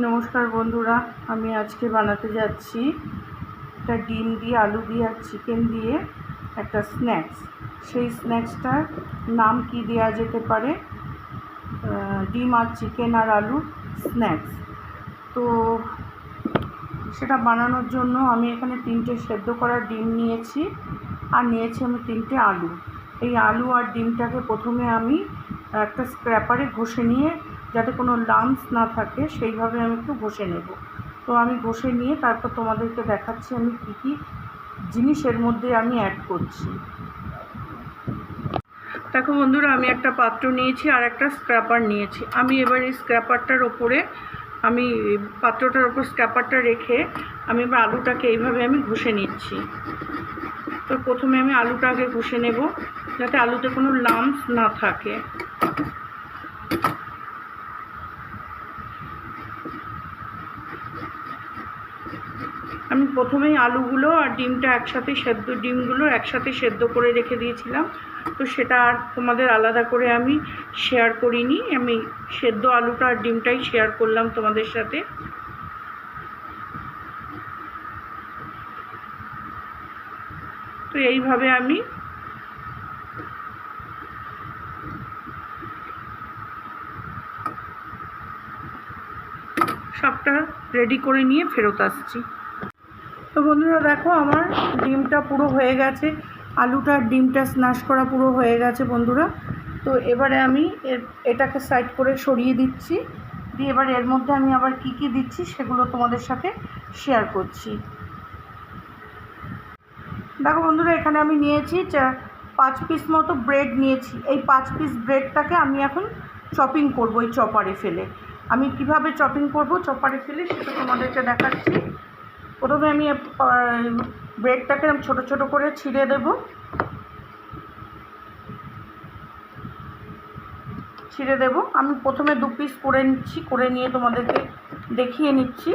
নমস্কার বন্ধুরা, আমি আজকে বানাতে যাচ্ছি একটা ডিম দিয়ে, আলু দিয়ে আর চিকেন দিয়ে একটা স্ন্যাক্স সেই স্ন্যাক্সটার নাম কি দেওয়া যেতে পারে? ডিম আর চিকেন আর আলু স্ন্যাক্স তো সেটা বানানোর জন্য আমি এখানে তিনটে সেদ্ধ করা ডিম নিয়েছি আর নিয়েছি আমি তিনটে আলু। এই আলু আর ডিমটাকে প্রথমে আমি একটা স্ক্র্যাপারে ঘষে নিয়ে যাতে কোনো লামস না থাকে, সেইভাবে আমি একটু ঘষে নেব। তো আমি ঘষে নিয়ে তারপর তোমাদেরকে দেখাচ্ছি আমি কী কী জিনিস এর মধ্যে আমি অ্যাড করছি। দেখো বন্ধুরা, আমি একটা পাত্র নিয়েছি আর একটা স্ক্র্যাপার নিয়েছি। আমি এবার এই স্ক্র্যাপারটার ওপরে, আমি পাত্রটার ওপর স্ক্র্যাপারটা রেখে আমি এবার আলুটাকে এইভাবে আমি ঘষে নিচ্ছি। তো প্রথমে আমি আলুটা আগে ঘষে নেব, যাতে আলুতে কোনো লামস না থাকে। আমি প্রথমেই আলুগুলো আর ডিমটা একসাথে সেদ্ধ, ডিমগুলো একসাথে সেদ্ধ করে রেখে দিয়েছিলাম। তো সেটা আর তোমাদের আলাদা করে আমি শেয়ার করিনি। আমি সেদ্ধ আলুটা আর ডিমটাই শেয়ার করলাম তোমাদের সাথে। তো এইভাবে আমি সবটা রেডি করে নিয়ে ফেরত আসছি। তো বন্ধুরা দেখো আমার ডিমটা পুরো হয়ে গেছে, আলুটা ডিমটা স্নাশ করা পুরো হয়ে গেছে বন্ধুরা। তো এবারে আমি এটাকে সাইড করে সরিয়ে দিচ্ছি, দিয়ে এবার এর মধ্যে আমি আবার কি কি দিচ্ছি সেগুলো তোমাদের সাথে শেয়ার করছি। দেখো বন্ধুরা, এখানে আমি নিয়েছি পাঁচ পিস মতো ব্রেড নিয়েছি। এই পাঁচ পিস ব্রেডটাকে আমি এখন চপিং করব এই চপারে ফেলে। আমি কীভাবে চপিং করব চপারে ফেলে সেটা তোমাদেরকে দেখাচ্ছি। প্রথমে আমি ব্রেডটাকে আমি ছোটো ছোটো করে ছিঁড়ে দেব। ছিঁড়ে দেব। আমি প্রথমে দু পিস করে নিচ্ছি, করে নিয়ে তোমাদেরকে দেখিয়ে নিচ্ছি।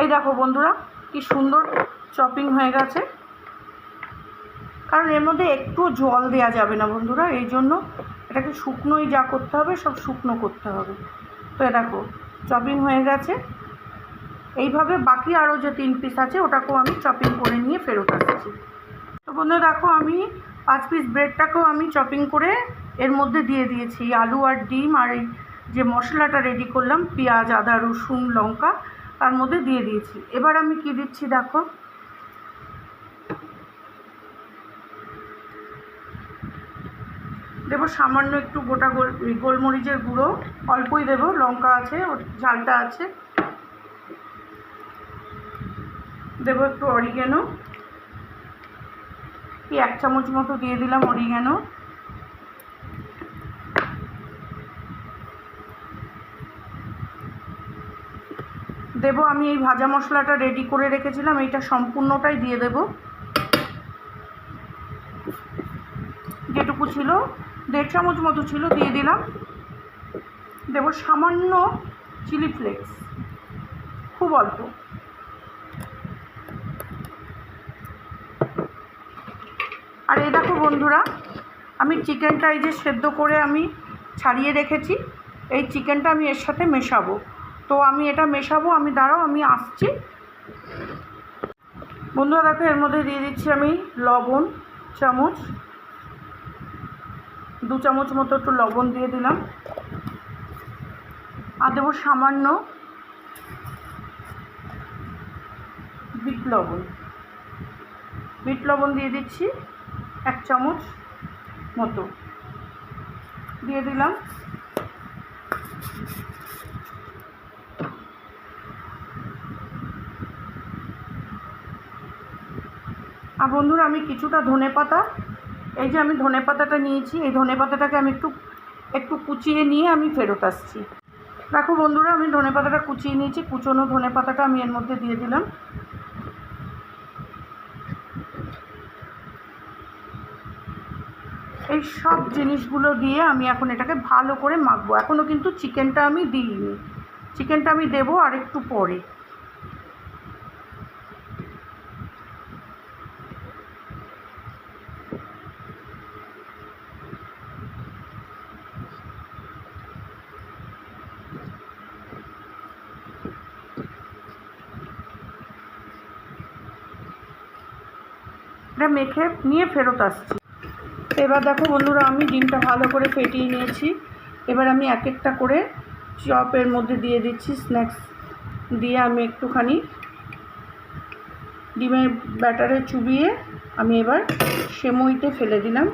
এই দেখো বন্ধুরা, কি সুন্দর চপিং হয়ে গেছে। কারণ এর মধ্যে একটু জল দেওয়া যাবে না বন্ধুরা, এই জন্য এটাকে শুকনোই যা করতে হবে, সব শুকনো করতে হবে। তো এ দেখো চপিং হয়ে গেছে। এইভাবে বাকি আরও যে তিন পিস আছে, ওটাকেও আমি চপিং করে নিয়ে ফেরত আসছি। তো বন্ধুরা দেখো, আমি পাঁচ পিস ব্রেডটাকেও আমি চপিং করে এর মধ্যে দিয়ে দিয়েছি। আলু আর ডিম আর এই যে মশলাটা রেডি করলাম, পেঁয়াজ, আদা, রসুন, লঙ্কা, তার মধ্যে দিয়ে দিয়েছি। এবার আমি কি দিচ্ছি দেখো? দেবো সামান্য একটু গোটা গোল গোলমরিচের গুঁড়ো, অল্পই দেবো, লঙ্কা আছে, ওর ঝালটা আছে। দেবো একটু অরিগেনো এই এক চামচ মতো দিয়ে দিলাম অরিগেনো দেবো আমি এই ভাজা মশলাটা রেডি করে রেখেছিলাম, এইটা সম্পূর্ণটাই দিয়ে দেবো। যেটুকু ছিল দেড় চামচ মতো ছিল, দিয়ে দিলাম। দেবো সামান্য চিলি ফ্লেক্স খুব অল্প। আর এই দেখো বন্ধুরা, আমি চিকেনটা এই যে সেদ্ধ করে আমি ছাড়িয়ে রেখেছি। এই চিকেনটা আমি এর সাথে মেশাবো। তো আমি এটা মেশাবো, আমি দাঁড়াও, আমি আসছি। বন্ধুরা, দেখো, এর মধ্যে দিয়ে দিচ্ছি আমি লবণ চামচ। দু চামচ মতো একটু লবণ দিয়ে দিলাম। আর দেবো সামান্য বিট লবণ। বিট লবণ দিয়ে দিচ্ছি এক চামচ মতো। দিয়ে দিলাম। আর বন্ধুরা, আমি কিছুটা ধনে পাতা এই যে আমি ধনে পাতাটা নিয়েছি, এই ধনে পাতাটাকে আমি একটু একটু কুচিয়ে নিয়ে আমি ফেরত আসছি। দেখো বন্ধুরা, আমি ধনে পাতাটা কুচিয়ে নিয়েছি, কুচোনো ধনে পাতাটা আমি এর মধ্যে দিয়ে দিলাম। এই সব জিনিসগুলো দিয়ে আমি এখন এটাকে ভালো করে মাখবো। এখনও কিন্তু চিকেনটা আমি দিইনি। চিকেনটা আমি দেবো আর একটু পরে। ডিমটা মেখে নিয়ে ফেরত আসছি। এবার দেখো বন্ধুরা, আমি ডিমটা ভালো করে ফেটিয়ে নিয়েছি। এবার আমি এক একটা করে চপের মধ্যে দিয়ে দিচ্ছি স্ন্যাক্স দিয়ে আমি একটুখানি ডিমের ব্যাটারে চুবিয়ে আমি এবার সেমইতে ফেলে দিলাম।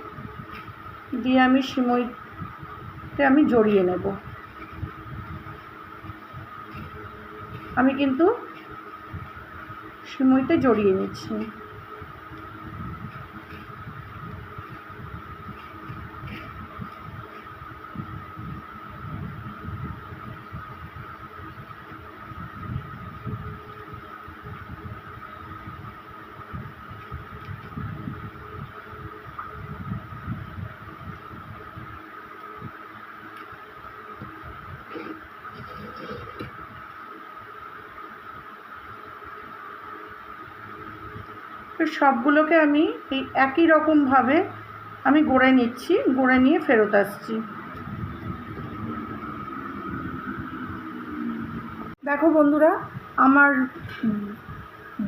দিয়ে আমি সেমইতে আমি জড়িয়ে নেব। আমি কিন্তু সিমইতে জড়িয়ে নিচ্ছি। তো সবগুলোকে আমি এই একই রকমভাবে আমি গড়ে নিচ্ছি, গড়ে নিয়ে ফেরত আসছি। দেখো বন্ধুরা, আমার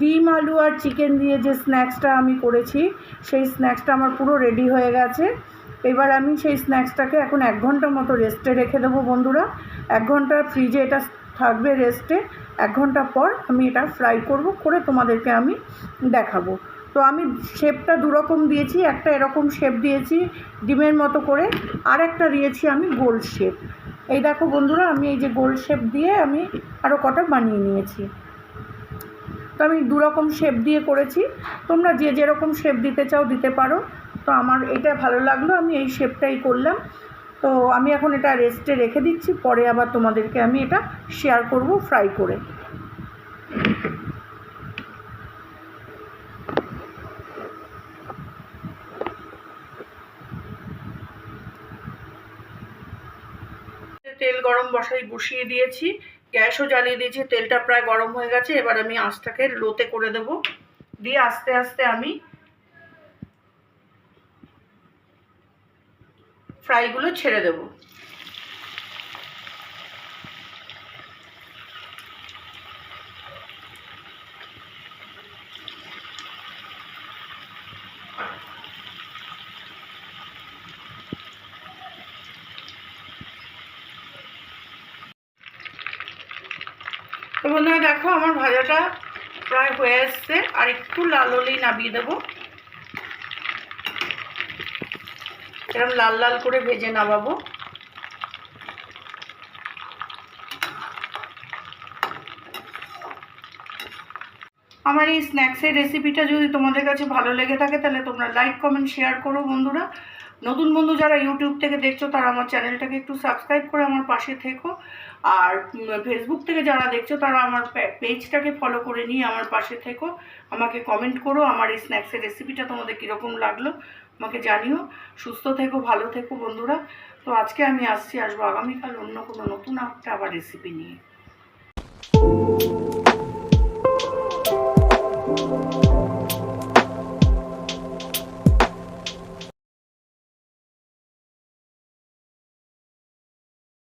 ডিম, আলু আর চিকেন দিয়ে যে স্ন্যাক্সটা আমি করেছি, সেই স্ন্যাক্সটা আমার পুরো রেডি হয়ে গেছে। এবার আমি সেই স্ন্যাক্সটাকে এখন এক ঘণ্টা মতো রেস্টে রেখে দেবো বন্ধুরা। এক ঘণ্টা ফ্রিজে এটা থাকবে রেস্টে। এক ঘণ্টা পর আমি এটা ফ্রাই করব, করে তোমাদেরকে আমি দেখাবো। তো আমি শেপটা দুরকম দিয়েছি, একটা এরকম শেপ দিয়েছি, ডিমের মতো করে আর একটা দিয়েছি আমি গোল শেপ এই দেখো বন্ধুরা, আমি এই যে গোল শেপ দিয়ে আমি আরও কটা বানিয়ে নিয়েছি। তো আমি দুরকম শেপ দিয়ে করেছি। তোমরা যে যেরকম শেপ দিতে চাও দিতে পারো। তো আমার এটা ভালো লাগল, আমি এই শেপটাই করলাম। তো আমি এখন এটা রেস্টে রেখে দিচ্ছি, পরে আবার তোমাদেরকে আমি এটা শেয়ার করব ফ্রাই করে। তেল গরম বসাই বসিয়ে দিয়েছি, গ্যাসও জ্বালিয়ে দিয়েছি, তেলটা প্রায় গরম হয়ে গেছে, এবার আমি আঁচটাকে লোতে করে দেব। দিয়ে আস্তে আস্তে আমি ফ্রাইগুলো ছেড়ে দেব। বন্ধুরা দেখো আমার ভাজাটা প্রায় হয়ে এসছে। আর একটু লাল হলেই নামিয়ে দেবো। এরকম লাল লাল করে ভেজে নামাবো। আমার এই স্ন্যাক্সের রেসিপিটা যদি তোমাদের কাছে ভালো লেগে থাকে, তাহলে তোমরা লাইক, কমেন্ট, শেয়ার করো বন্ধুরা। নতুন বন্ধু যারা ইউটিউব থেকে দেখছ, তারা আমার চ্যানেলটাকে একটু সাবস্ক্রাইব করে আমার পাশে থেকো। আর ফেসবুক থেকে যারা দেখছ, তারা আমার পেজটাকে ফলো করে নিয়ে আমার পাশে থেকো। আমাকে কমেন্ট করো, আমার এই স্ন্যাক্সের রেসিপিটা তোমাদের কীরকম লাগল। আমাকে জানিও, সুস্থ থেকো, ভালো থেকো বন্ধুরা। তো আজকে আমি আসছি, আসব আগামীকাল অন্য কোনো নতুন একটা আবার রেসিপি নিয়ে।